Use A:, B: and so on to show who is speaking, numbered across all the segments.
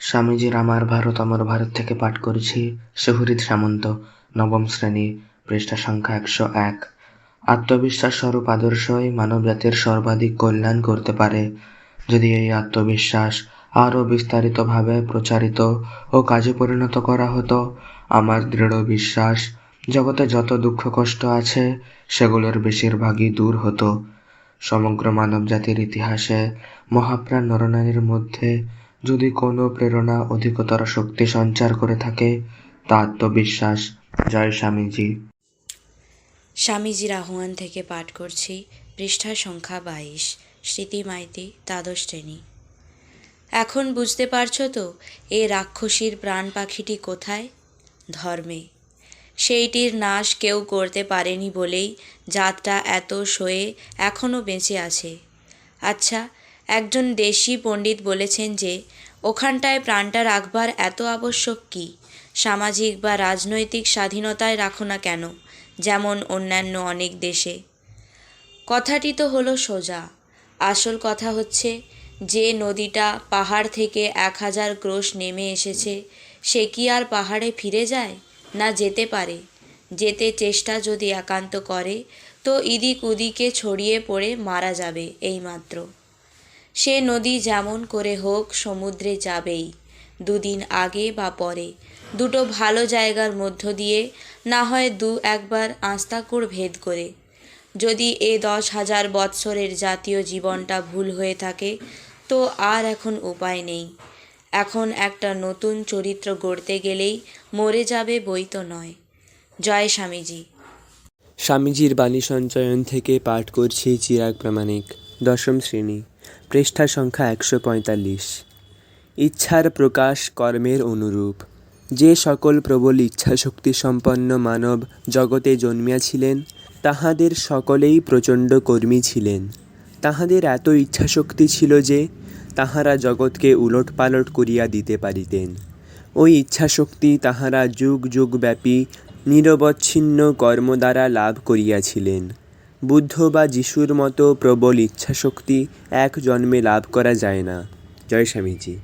A: স্বামীজির আমার ভারত অমর ভারত থেকে পাঠ করেছি সুহৃদ সামন্ত, নবম শ্রেণি, পৃষ্ঠা সংখ্যা একশো এক। আত্মবিশ্বাস স্বরূপ আদর্শই মানব জাতির সর্বাধিক কল্যাণ করতে পারে। যদি এই আত্মবিশ্বাস আরও বিস্তারিতভাবে প্রচারিত ও কাজে পরিণত করা হতো, আমার দৃঢ় বিশ্বাস জগতে যত দুঃখ কষ্ট আছে, সেগুলোর বেশিরভাগই দূর হতো। সমগ্র মানব জাতির ইতিহাসে মহাপ্রাণ নরনারীর মধ্যে যদি কোনো প্রেরণা অধিকতর শক্তি সঞ্চার করে থাকে, তা আত্মবিশ্বাস। জয় স্বামীজি।
B: স্বামীজির আহ্বান থেকে পাঠ করছি পৃষ্ঠা সংখ্যা বাইশ। স্মৃতি মাইতি দ্বাদশ শ্রেণি। এখন বুঝতে পারছ তো, এ রাক্ষসীর প্রাণ পাখিটি কোথায়? ধর্মে। সেইটির নাশ কেউ করতে পারেনি বলেই জাতটা এত সয়ে এখনও বেঁচে আছে। আচ্ছা একজন দেশি পণ্ডিত বলেছেন যে, ওখানটায় প্রাণটা রাখবার এত আবশ্যক কি? সামাজিক বা রাজনৈতিক স্বাধীনতায় রাখো না কেন? যেমন অন্যান্য অনেক দেশে। কথাটি তো হলো সোজা। আসল কথা হচ্ছে, যে নদীটা পাহাড় থেকে এক হাজার ক্রোশ নেমে এসেছে, সে কি আর পাহাড়ে ফিরে যায় না যেতে পারে? যেতে চেষ্টা যদি একান্ত করে, তো ইদিক উদিকে ছড়িয়ে পড়ে মারা যাবে এইমাত্র। সে নদী যেমন করে হোক সমুদ্রে যাবেই, দুদিন আগে বা পরে। দুটো ভালো জায়গার মধ্য দিয়ে, না হয় দু একবার আস্তাকুড় ভেদ করে। যদি এ দশ হাজার বৎসরের জাতীয় জীবনটা ভুল হয়ে থাকে, তো আর এখন উপায় নেই। এখন একটা নতুন চরিত্র গড়তে গেলেই মরে যাবে বই তো নয়। জয় স্বামীজি।
C: স্বামীজির বাণী সঞ্চয়ন থেকে পাঠ করছি চিরাগ প্রামাণিক, দশম শ্রেণি। পৃষ্ঠা সংখ্যা একশো পঁয়তাল্লিশ। ইচ্ছার প্রকাশ কর্মের অনুরূপ। যে সকল প্রবল ইচ্ছাশক্তি সম্পন্ন মানব জগতে জন্মিয়াছিলেন, তাহাদের সকলেই প্রচণ্ড কর্মী ছিলেন। তাহাদের এত ইচ্ছাশক্তি ছিল যে, তাহারা জগৎকে উলট পালট করিয়া দিতে পারিতেন। ওই ইচ্ছাশক্তি তাহারা যুগ যুগব্যাপী নিরবচ্ছিন্ন কর্ম দ্বারা লাভ করিয়াছিলেন। বুদ্ধ বা যিশুর মতো প্রবল ইচ্ছাশক্তি এক জন্মে লাভ করা যায় না। জয় স্বামীজি।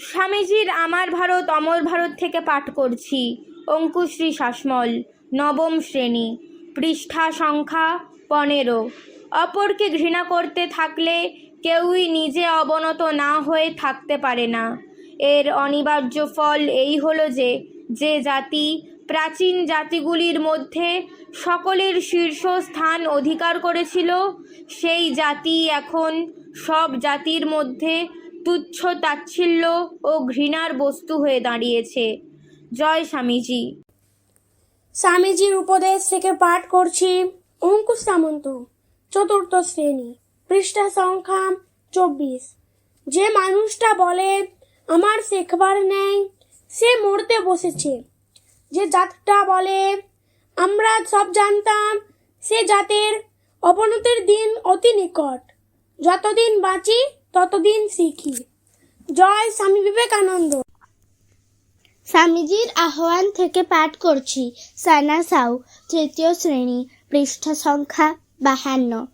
D: স্বামীজির আমার ভারত, অমর ভারত থেকে পাঠ করছি। অঙ্কুশ্রী শাসমল, নবম শ্রেণি, পৃষ্ঠা সংখ্যা পনেরো। অপরকে ঘৃণা করতে থাকলে কেউই নিজে অবনত না হয়ে থাকতে পারে না। এর অনিবার্য ফল এই হলো যে যে জাতি প্রাচীন জাতিগুলির মধ্যে সকলের শীর্ষস্থান অধিকার করেছিল। সেই জাতি এখন সব জাতির মধ্যে তুচ্ছ তাচ্ছিল্য ও ঘৃণার বস্তু হয়ে দাঁড়িয়েছে। জয় স্বামীজি।
E: স্বামীজির উপদেশ থেকে পাঠ করছি। অঙ্কুশ সামন্ত, চতুর্থ শ্রেণি, পৃষ্ঠা সংখ্যা চব্বিশ। যে মানুষটা বলে, আমার শেখবার নেই, সে মরতে বসেছে। যে জাতটা বলে, আমরা সব জানতাম সে জাতের অবনতির দিন অতি নিকট। যতদিন বাঁচি, ততদিন শিখি। জয় স্বামী বিবেকানন্দ।
F: স্বামীজির আহ্বান থেকে পাঠ করছি। সানা সাউ, তৃতীয় শ্রেণি, পৃষ্ঠা সংখ্যা বাহান্ন।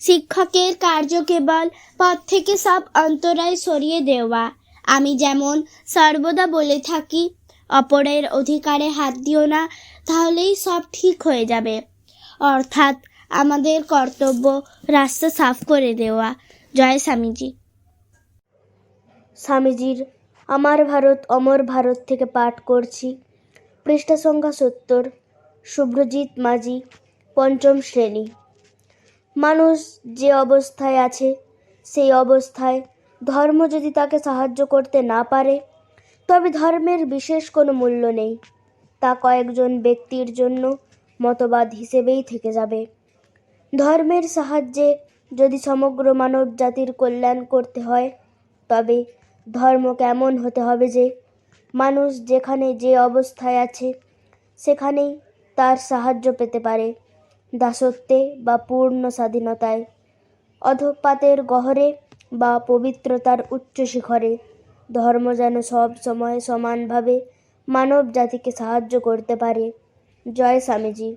F: শিক্ষকের কার্য কেবল পথ থেকে সব অন্তরায় সরিয়ে দেওয়া। আমি যেমন সর্বদা বলে থাকি অপরের অধিকারে হাত দিও না, তাহলেই সব ঠিক হয়ে যাবে। অর্থাৎ আমাদের কর্তব্য রাস্তা সাফ করে দেওয়া। জয় স্বামীজি।
G: স্বামীজির, আমার ভারত অমর ভারত থেকে পাঠ করছি। পৃষ্ঠা সংখ্যা সত্তর শুভ্রজিৎ মাঝি, পঞ্চম শ্রেণি। মানুষ যে অবস্থায় আছে, সেই অবস্থায় ধর্ম যদি তাকে সাহায্য করতে না পারে তবে ধর্মের বিশেষ কোনো মূল্য নেই। তা কয়েকজন ব্যক্তির জন্য মতবাদ হিসেবেই থেকে যাবে। ধর্মের সাহায্যে যদি সমগ্র মানব জাতির কল্যাণ করতে হয়, তবে ধর্ম কেমন হতে হবে যে মানুষ যেখানে যে অবস্থায় আছে, সেখানেই তার সাহায্য পেতে পারে দাসত্বে বা পূর্ণ স্বাধীনতায়, অধপাতের গহরে বা পবিত্রতার উচ্চ শিখরে। ধর্ম যেন সব সময় সমানভাবে মানব জাতিকে সাহায্য করতে পারে। জয় স্বামীজি।